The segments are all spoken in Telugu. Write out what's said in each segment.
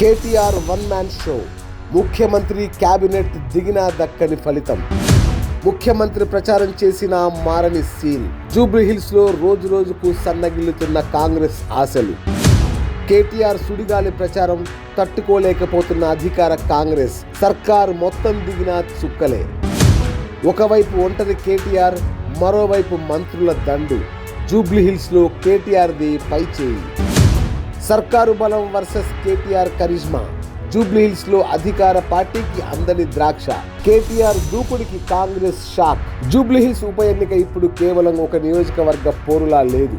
KTR one man show. ముఖ్యమంత్రి కేబినెట్ దిగినా దక్కని ఫలితం. ముఖ్యమంత్రి ప్రచారం చేసిన మారని సీన్. జూబ్లీహిల్స్లో రోజు రోజుకు సన్నగిల్లుతున్న కాంగ్రెస్ ఆశలు. కేటీఆర్ సుడిగాలి ప్రచారం తట్టుకోలేకపోతున్న అధికార కాంగ్రెస్. సర్కార్ మొత్తం దిగిన చుక్కలే. ఒకవైపు ఒంటరి కేటీఆర్ మరోవైపు మంత్రుల దండు. జూబ్లీహిల్స్లో కేటీఆర్ది లో పై చేయి సర్కారు బలం వర్సెస్ కేటీఆర్ కరిష్మా. జూబ్లీహిల్స్లో అధికార పార్టీకి అందని ద్రాక్ష. కేటీఆర్ దూకుడికి కాంగ్రెస్ షాక్. జూబ్లీహిల్స్ ఉప ఎన్నిక ఇప్పుడు కేవలం ఒక నియోజకవర్గ పోరులా లేదు.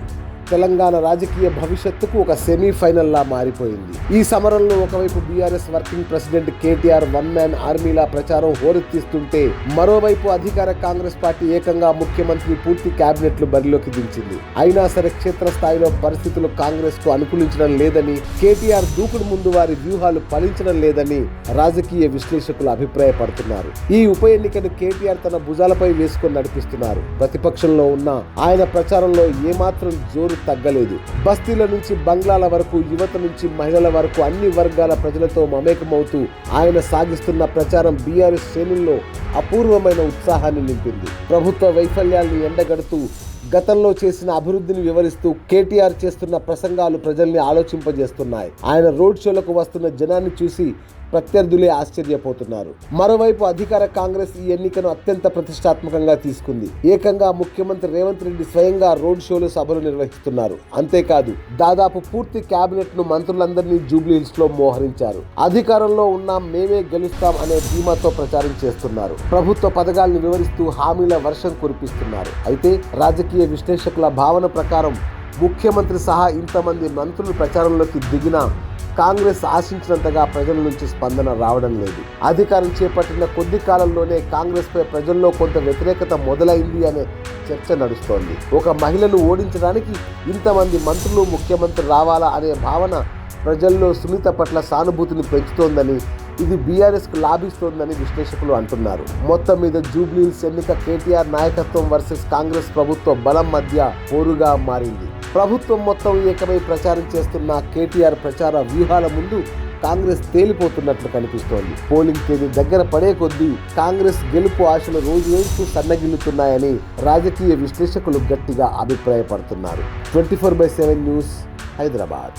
తెలంగాణ రాజకీయ భవిష్యత్తుకు ఒక సెమీఫైనల్లా మారిపోయింది. ఈ సమరంలో ఒకవైపు BRS working president KTR one man ఆర్మీలా ప్రచారం హోరెత్తిస్తుంటే మరోవైపు అధికార కాంగ్రెస్ పార్టీ ఏకంగా ముఖ్యమంత్రి పూర్తి క్యాబినెట్లు బరిలోకి దించింది. అయినా సరే క్షేత్రస్థాయిలో పరిస్థితులు కాంగ్రెస్కు అనుకూలించడం లేదని కేటీఆర్ దూకుడు ముందు వారి వ్యూహాలు ఫలించడం లేదని రాజకీయ విశ్లేషకులు అభిప్రాయపడుతున్నారు. ఈ ఉప ఎన్నికను కేటీఆర్ తన భుజాలపై వేసుకొని నడిపిస్తున్నారు. ప్రతిపక్షంలో ఉన్న ఆయన ప్రచారంలో ఏమాత్రం జోరు తగ్గలేదు. బస్తీల నుంచి బంగ్లాల వరకు యువత నుంచి మహిళల వరకు అన్ని వర్గాల ప్రజలతో మమేకమవుతూ ఆయన సాగిస్తున్న ప్రచారం బీఆర్ఎస్ శ్రేణుల్లో అపూర్వమైన ఉత్సాహాన్ని నింపింది. ప్రభుత్వ వైఫల్యాల్ని ఎండగడుతూ గతంలో చేసిన అభివృద్ధిని వివరిస్తూ కేటీఆర్ చేస్తున్న ప్రసంగాలు ప్రజల్ని ఆలోచింపజేస్తున్నాయి. ఆయన రోడ్ షోలకు వస్తున్న జనాన్ని చూసి ప్రత్యర్థులే ఆశ్చర్యపోతున్నారు. మరోవైపు అధికార కాంగ్రెస్ ఈ ఎన్నికను అత్యంత ప్రతిష్టాత్మకంగా తీసుకుంది. ఏకంగా ముఖ్యమంత్రి రేవంత్ రెడ్డి స్వయంగా రోడ్ షోలు సభలు నిర్వహిస్తున్నారు. అంతేకాదు దాదాపు పూర్తి కేబినెట్ను మంత్రులందరినీ జూబ్లీ హిల్స్లో మోహరించారు. అధికారంలో ఉన్నాం మేమే గెలుస్తాం అనే ధీమాతో ప్రచారం చేస్తున్నారు. ప్రభుత్వ పథకాలను వివరిస్తూ హామీల వర్షం కురిపిస్తున్నారు. అయితే రాజకీయ విశ్లేషకుల భావన ప్రకారం ముఖ్యమంత్రి సహా ఇంతమంది మంత్రులు ప్రచారంలోకి దిగినా కాంగ్రెస్ ఆశించినంతగా ప్రజల నుంచి స్పందన రావడం లేదు. అధికారం చేపట్టిన కొద్ది కాలంలోనే కాంగ్రెస్పై ప్రజల్లో కొంత వ్యతిరేకత మొదలైంది అనే చర్చ నడుస్తోంది. ఒక మహిళను ఓడించడానికి ఇంతమంది మంత్రులు ముఖ్యమంత్రి రావాలా అనే భావన ప్రజల్లో సునీత పట్ల సానుభూతిని పెంచుతోందని ఇది బీఆర్ఎస్కు లాభిస్తోందని విశ్లేషకులు అంటున్నారు. మొత్తం మీద జూబ్లీహిల్స్ ఎన్నిక కేటీఆర్ నాయకత్వం వర్సెస్ కాంగ్రెస్ ప్రభుత్వ బలం మధ్య పోరుగా మారింది. ప్రభుత్వం మొత్తం ఏకమై ప్రచారం చేస్తున్న కేటీఆర్ ప్రచార వ్యూహాల ముందు కాంగ్రెస్ తేలిపోతున్నట్లు కనిపిస్తోంది. పోలింగ్ తేదీ దగ్గర పడే కొద్దీ కాంగ్రెస్ గెలుపు ఆశలు రోజు రోజుకు సన్నగిల్లుతున్నాయని రాజకీయ విశ్లేషకులు గట్టిగా అభిప్రాయపడుతున్నారు. Twenty four by seven news Hyderabad.